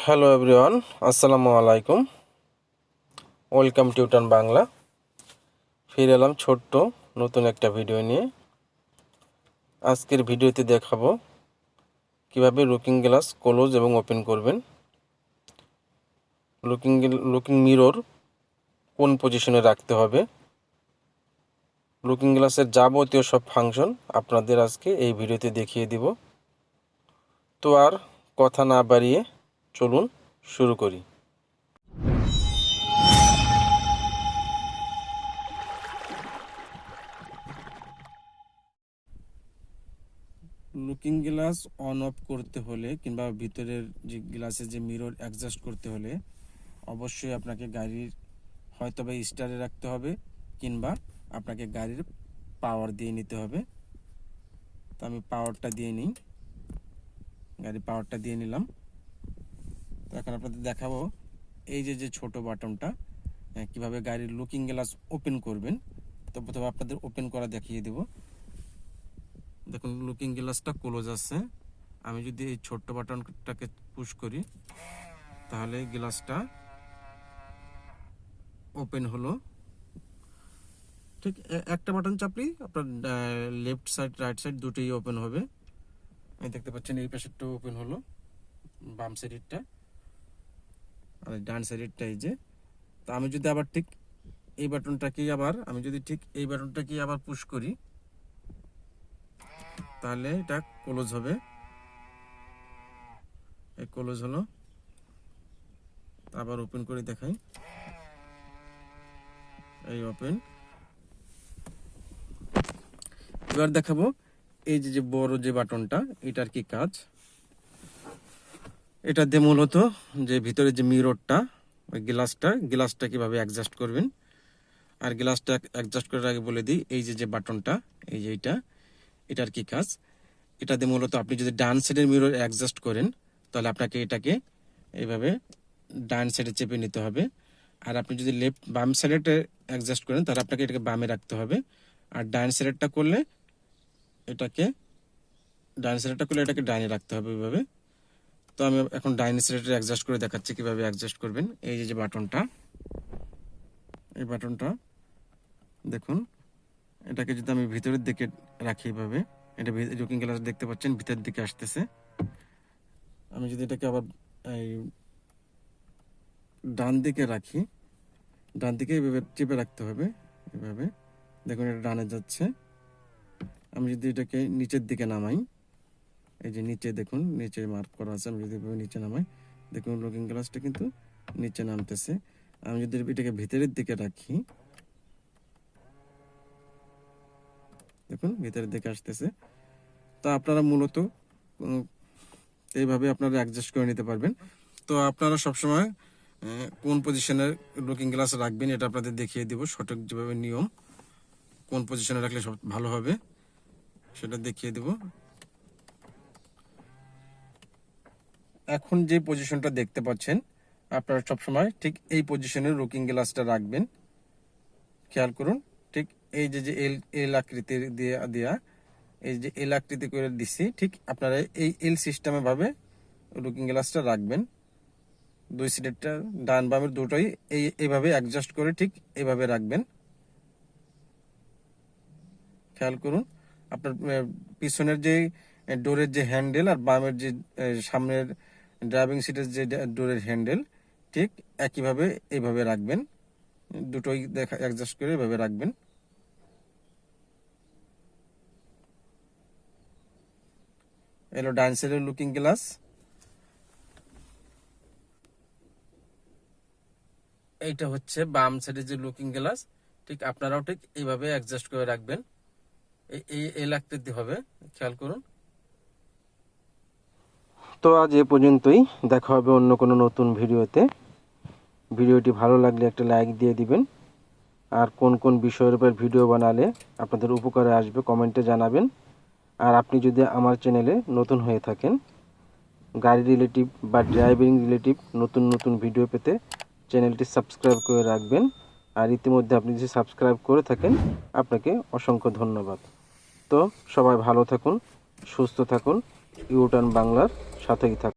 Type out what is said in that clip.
Hello everyone আসসালামু আলাইকুম welcome টিউটান Bangla ফিরে এলাম ছোট্ট নতুন একটা ভিডিও নিয়ে আজকের ভিডিওতে দেখাবো কীভাবে লুকিং গ্লাস ক্লোজ এবং ওপেন করবেন লুকিং লুকিং মিরর কোন পজিশনে রাখতে হবে লুকিং গ্লাসের যাবতীয় সব ফাংশন আপনাদের আজকে এই ভিডিওতে দেখিয়ে দিব তো আর কথা না বাড়িয়ে চলুন শুরু করি। লুকিং গ্লাস অন অফ করতে হলে কিংবা ভিতরের যে গ্লাসের যে মিরর অ্যাডজাস্ট করতে হলে অবশ্যই আপনাকে গাড়ির হয়তো বা স্টারে রাখতে হবে কিংবা আপনাকে গাড়ির পাওয়ার দিয়ে নিতে হবে। তো আমি পাওয়ারটা দিয়ে নিই। গাড়ির পাওয়ারটা দিয়ে নিলাম। তো এখন আপনাদের দেখাবো এই যে যে ছোট বাটনটা কীভাবে গাড়ির লুকিং গ্লাস ওপেন করবেন। তো প্রথমে আপনাদের ওপেন করা দেখিয়ে দেব। দেখুন লুকিং গ্লাসটা ক্লোজ আছে। আমি যদি এই ছোট্ট বাটনটাকে পুশ করি, তাহলে গ্লাসটা ওপেন হলো। ঠিক একটা বাটন চাপলেই আপনার লেফট সাইড রাইট সাইড দুটোই ওপেন হবে। আমি দেখতে পাচ্ছেন, এই পাশেরটা ওপেন হলো, বাম সাইডেরটা আর ডান সাইডেরটা এই যে, তো আমি যদি আবার ঠিক এই বাটনটাকেই আবার, আমি যদি ঠিক এই বাটনটাকেই আবার পুশ করি, তাহলে এটা ক্লোজ হবে। এই ক্লোজ হলো। আবার ওপেন করে দেখাই। এই ওপেন এবার দেখাবো এই যে যে বড় যে বাটনটা, এটার কি কাজ? এটা দিয়ে মূলত যে ভিতরে যে মিররটা, ওই গ্লাসটা গ্লাসটা কীভাবে অ্যাডজাস্ট করবেন? আর গ্লাসটা অ্যাডজাস্ট করার আগে বলে দিই, এই যে যে বাটনটা, এই যে এইটা, এটার কি কাজ? এটা দিয়ে মূলত আপনি যদি ডান সাইডের মিরর অ্যাডজাস্ট করেন, তাহলে আপনাকে এটাকে এইভাবে ডান সাইডে চেপে নিতে হবে। আর আপনি যদি লেফট বাম সাইডে অ্যাডজাস্ট করেন, তাহলে আপনাকে এটাকে বামে রাখতে হবে। আর ডান সাইডেরটা করলে এটাকে, ডান সাইডেরটা করলে এটাকে ডাইনে রাখতে হবে এইভাবে। তো আমি এখন ডাইনি সাইডে অ্যাডজাস্ট করে দেখাচ্ছি কীভাবে অ্যাডজাস্ট করবেন। এই যে যে বাটনটা, এই বাটনটা, দেখুন, এটাকে যদি আমি ভিতরের দিকে রাখি এভাবে, এটা লুকিং গ্লাস দেখতে পাচ্ছেন ভিতরের দিকে আসতেছে। আমি যদি এটাকে আবার এই ডান দিকে রাখি, ডান দিকে এইভাবে চেপে রাখতে হবে, এভাবে। দেখুন, এটা ডানে যাচ্ছে। আমি যদি এটাকে নিচের দিকে নামাই এই যে নিচে দেখুন, নিচে মার্ক করা আছে আমি যদি নিচে নামাই, দেখুন লুকিং গ্লাসটা কিন্তু নিচে নামতেছে। আমি যদি এটাকে ভিতরের দিকে রাখি, দেখুন ভিতরের দিকে আসতেছে। তো আপনারা মূলত এইভাবে আপনারা অ্যাডজাস্ট করে নিতে পারবেন। তো আপনারা সবসময় কোন পজিশনের লুকিং গ্লাস রাখবেন এটা আপনাদের দেখিয়ে দিব, সঠিক যেভাবে নিয়ম, কোন পজিশনে রাখলে সব ভালো হবে, সেটা দেখিয়ে দেব। এখন যে পজিশনটা দেখতে পাচ্ছেন, আপনারা সবসময় ঠিক এই পজিশনে রুকিং গ্লাসটা রাখবেন। খেয়াল করুন, ঠিক এই যে যে এল এল আকৃতির দিয়ে, দেয়া, এই যে এল আকৃতি করে দিছি, ঠিক আপনারা এই এল সিস্টেমে ভাবে লুকিং গ্লাসটা রাখবেন। দুই সিটেরটা ডান বামের দুটোই এই, এইভাবে অ্যাডজাস্ট করে ঠিক এইভাবে রাখবেন। খেয়াল করুন, আপনার পিছনের যে ডোরের যে হ্যান্ডেল আর বামের যে সামনের ড্রাইভিং সিটের যে ডোরের হ্যান্ডেল, ঠিক একইভাবে এইভাবে রাখবেন। দুটোই দেখা, অ্যাডজাস্ট করে এভাবে রাখবেন। এলো ডান সাইডের লুকিং গ্লাস। এইটা হচ্ছে বাম সাইডের যে লুকিং গ্লাস, ঠিক আপনারাও ঠিক এইভাবে অ্যাডজাস্ট করে রাখবেন। এই এই আকৃতি হবে, খেয়াল করুন। তো আজ এ পর্যন্তই। দেখা হবে অন্য কোনো নতুন ভিডিওতে। ভিডিওটি ভালো লাগলে একটা লাইক দিয়ে দিবেন। আর কোন কোন বিষয়ের উপর ভিডিও বানালে আপনাদের উপকারে আসবে কমেন্টে জানাবেন। আর আপনি যদি আমার চ্যানেলে নতুন হয়ে থাকেন, গাড়ি রিলেটিভ বা ড্রাইভিং রিলেটিভ নতুন নতুন ভিডিও পেতে চ্যানেলটি সাবস্ক্রাইব করে রাখবেন। আর ইতিমধ্যে আপনি যদি সাবস্ক্রাইব করে থাকেন, আপনাকে অসংখ্য ধন্যবাদ। তো সবাই ভালো থাকুন, সুস্থ থাকুন। ইউটার্ন বাংলার সাথেই থাকুন।